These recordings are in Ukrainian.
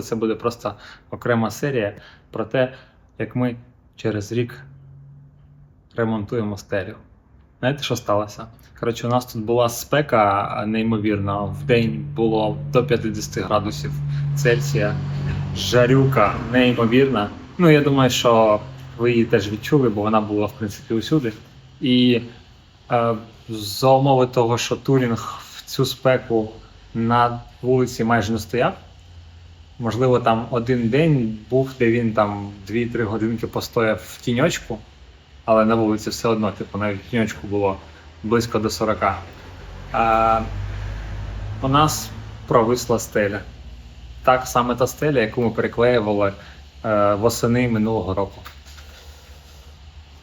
Це буде просто окрема серія про те, як ми через рік ремонтуємо стелю. Знаєте, що сталося? Коротше, у нас тут була спека неймовірна. В день було до 50 градусів Цельсія. Жарюка неймовірна. Ну, я думаю, що ви її теж відчули, бо вона була, в принципі, усюди. І е, за умови того, що Турінг в цю спеку на вулиці майже не стояв. Можливо, там один день був, де він там 2-3 годинки постояв в тіньочку, але на вулиці все одно, типу, навіть в тіньочку було близько до 40. А, у нас провисла стеля. Так саме та стеля, яку ми переклеювали е, восени минулого року.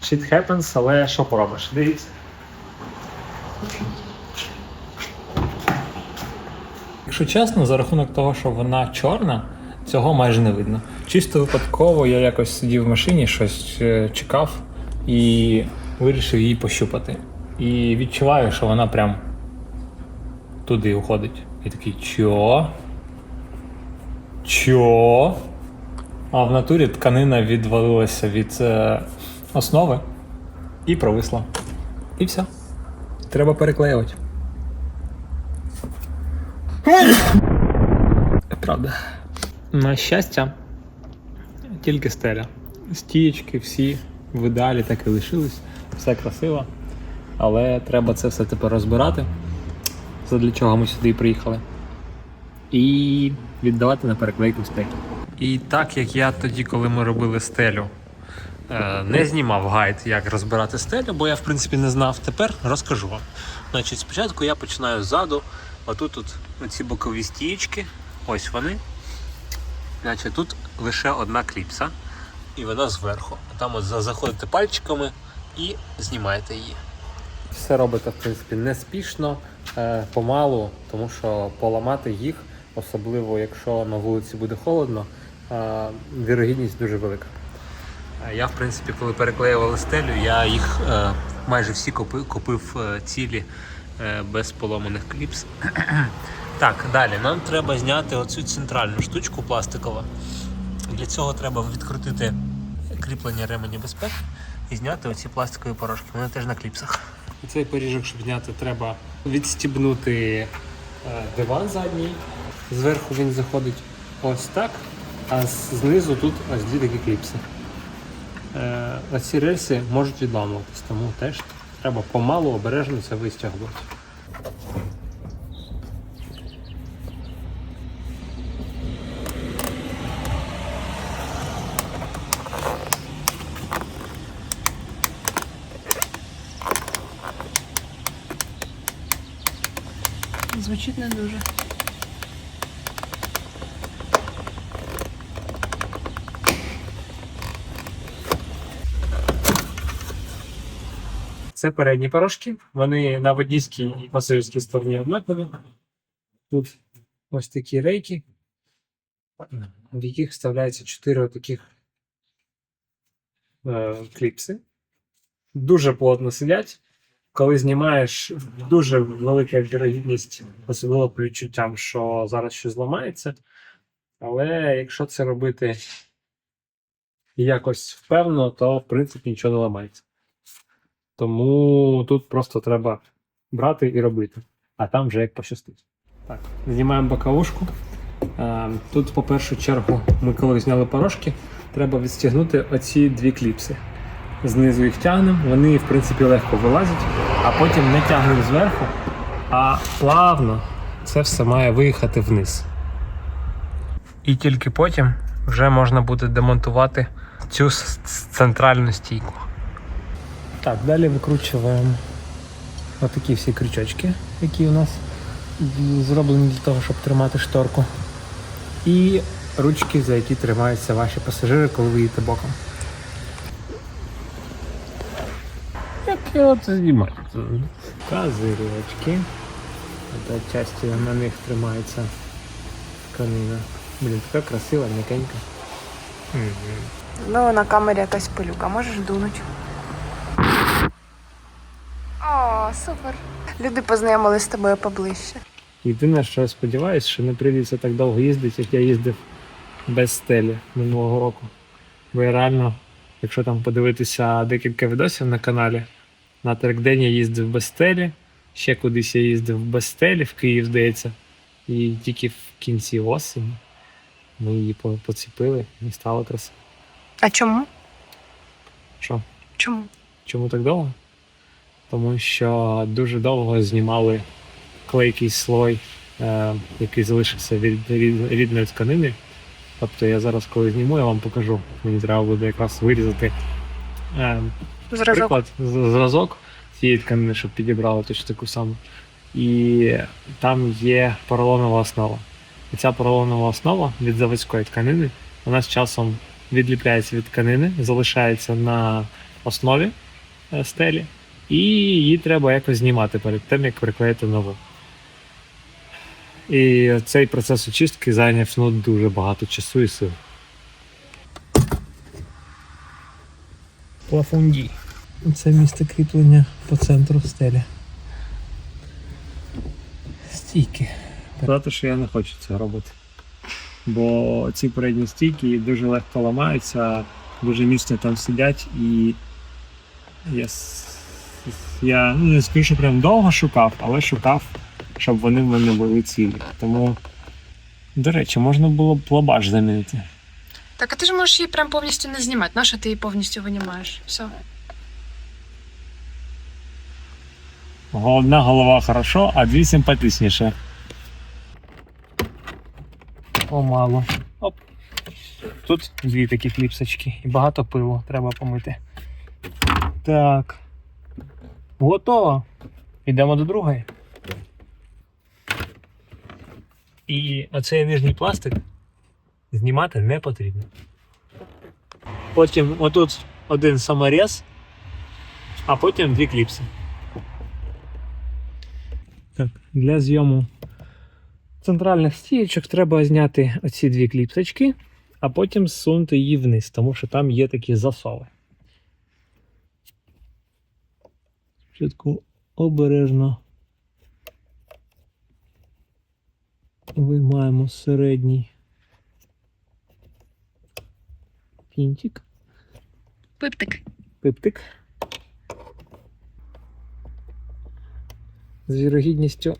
Shit happens, але що поробиш? Дивіться. Якщо чесно, за рахунок того, що вона чорна, цього майже не видно. Чисто випадково я якось сидів в машині, щось е, чекав і вирішив її пощупати. І відчуваю, що вона прям туди уходить. І такий чо? Чо? А в натурі тканина відвалилася від е, основи і провисла. І все. Треба переклеювати. Правда. На щастя, тільки стеля. Стієчки всі в ідеалі так і лишились, все красиво. Але треба це все тепер розбирати, задля чого ми сюди приїхали. І віддавати на переклейку стелі. І так як я тоді, коли ми робили стелю, е, не знімав гайд, як розбирати стелю, бо я в принципі не знав. Тепер розкажу вам. Значить, спочатку я починаю ззаду. Отут тут оці бокові стієчки, ось вони. Значить, тут лише одна кліпса, і вона зверху. Там от заходите пальчиками і знімаєте її. Все робите, в принципі, не спішно, е, помалу, тому що поламати їх, особливо якщо на вулиці буде холодно, е, вірогідність дуже велика. Е, Я, в принципі, коли переклеювали стелю, я їх майже всі купив, купив цілі без поломаних кліпс. так, далі нам треба зняти оцю центральну штучку пластикову. Для цього треба відкрутити кріплення ременю безпеки і зняти оці пластикові порошки. Вони теж на кліпсах. Цей поріжок, щоб зняти, треба відстібнути е, диван задній. Зверху він заходить ось так, а знизу тут ось дві такі кліпси. Е, Оці рельси можуть відламуватись, тому теж треба помалу обережно це вистягувати. Звучить не дуже. Це передні порошки. Вони на водійській і пасажирській стороні однакові. Тут ось такі рейки, в яких вставляється 4 таких е, кліпси. Дуже плотно сидять. Коли знімаєш, дуже велика вірогідність, особливо по відчуттям, що зараз щось зламається. Але якщо це робити якось впевнено, то в принципі нічого не ламається. Тому тут просто треба брати і робити. А там вже як пощастить. Так, знімаємо боковушку. Е, Тут, по першу чергу, ми коли зняли порошки, треба відстігнути оці дві кліпси. Знизу їх тягнемо, вони, в принципі, легко вилазять, а потім не тягнемо зверху, а плавно це все має виїхати вниз. І тільки потім вже можна буде демонтувати цю центральну стійку. Так, далі викручуємо отакі всі крючочки, які у нас зроблені для того, щоб тримати шторку. І ручки, за які тримаються ваші пасажири, коли ви їдете боком. Його це знімати? Козирочки. Та часті на них тримається тканина. Блін, така красива, м'якенька. Ну, на камері якась пилюка, можеш дунуть. О, супер. Люди познайомились з тобою поближче. Єдине, що я сподіваюся, що не прийдеться так довго їздити, як я їздив без стелі минулого року. Бо я реально, якщо там подивитися декілька відосів на каналі, на трекдень я їздив без стелі, ще кудись я їздив без стелі, в Київ, здається. І тільки в кінці осені ми її поціпили і стало красиво. А чому? Що? Чому? Чому так довго? Тому що дуже довго знімали клейкий слой, е, який залишився від рід- рідної тканини. Тобто я зараз, коли зніму, я вам покажу. Мені треба буде якраз вирізати е, Зразок. приклад, зразок цієї тканини, щоб підібрали точно таку саму. І там є поролонова основа. І ця поролонова основа від заводської тканини, вона з часом відліпляється від тканини, залишається на основі е, стелі, і її треба якось знімати перед тим, як приклеїти нову. І цей процес очистки зайняв ну, дуже багато часу і сил. Плафонді. Це місце кріплення по центру стелі. Стійки. Сказати, що я не хочу це робити. Бо ці передні стійки дуже легко ламаються, дуже міцно там сидять і я, я ну, не скажу, що прям довго шукав, але шукав, щоб вони в мене були цілі. Тому, до речі, можна було б лабаш замінити. Так, а ти ж можеш її прям повністю не знімати. Нащо ти її повністю винімаєш? Все. Одна голова хорошо, а дві симпатичніше. О, мало. Оп. Тут дві такі кліпсочки і багато пилу треба помити. Так. Готово. Йдемо до другої. І оцей нижній пластик знімати не потрібно. Потім отут один саморіз, а потім дві кліпси. Так, для зйому центральних стієчок треба зняти оці дві кліпсочки, а потім зсунути її вниз, тому що там є такі засови. Спочатку обережно виймаємо середній кінчик, Пиптик. пиптик. З вірогідністю.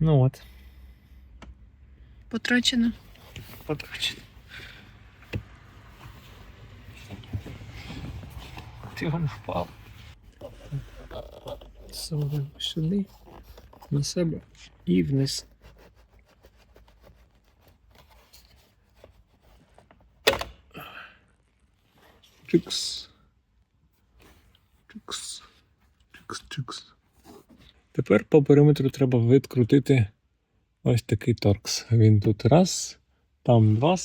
Ну от, Потрачено. потрачено. Ти він впав. Совуємо сюди, на себе і вниз. Чикс. Чикс. Чикс, чикс. Тепер по периметру треба відкрутити ось такий торкс. Він тут раз, там два.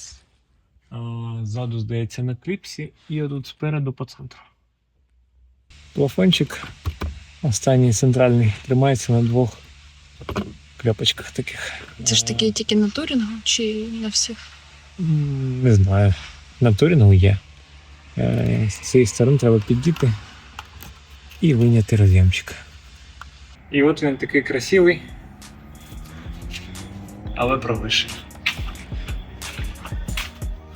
Ззаду, здається, на кліпсі, і отут спереду по центру. Плафончик останній центральний тримається на двох кляпочках таких. Це ж такі тільки на турінгу чи на всіх? Не знаю. На турінгу є. Е, З цієї сторони треба піддіти і виняти роз'ємчик. І от він такий красивий, але провиший.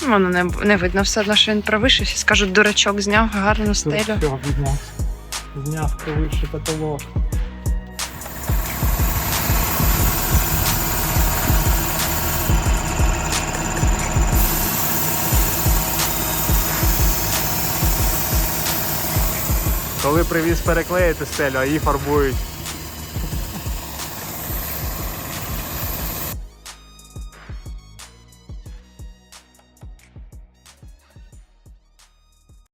Воно не, не видно все одно, що він провишився. Скажуть, дурачок зняв гарну стелю. Все, підняв. Зняв провищий потолок. Коли привіз переклеїти стелю, а її фарбують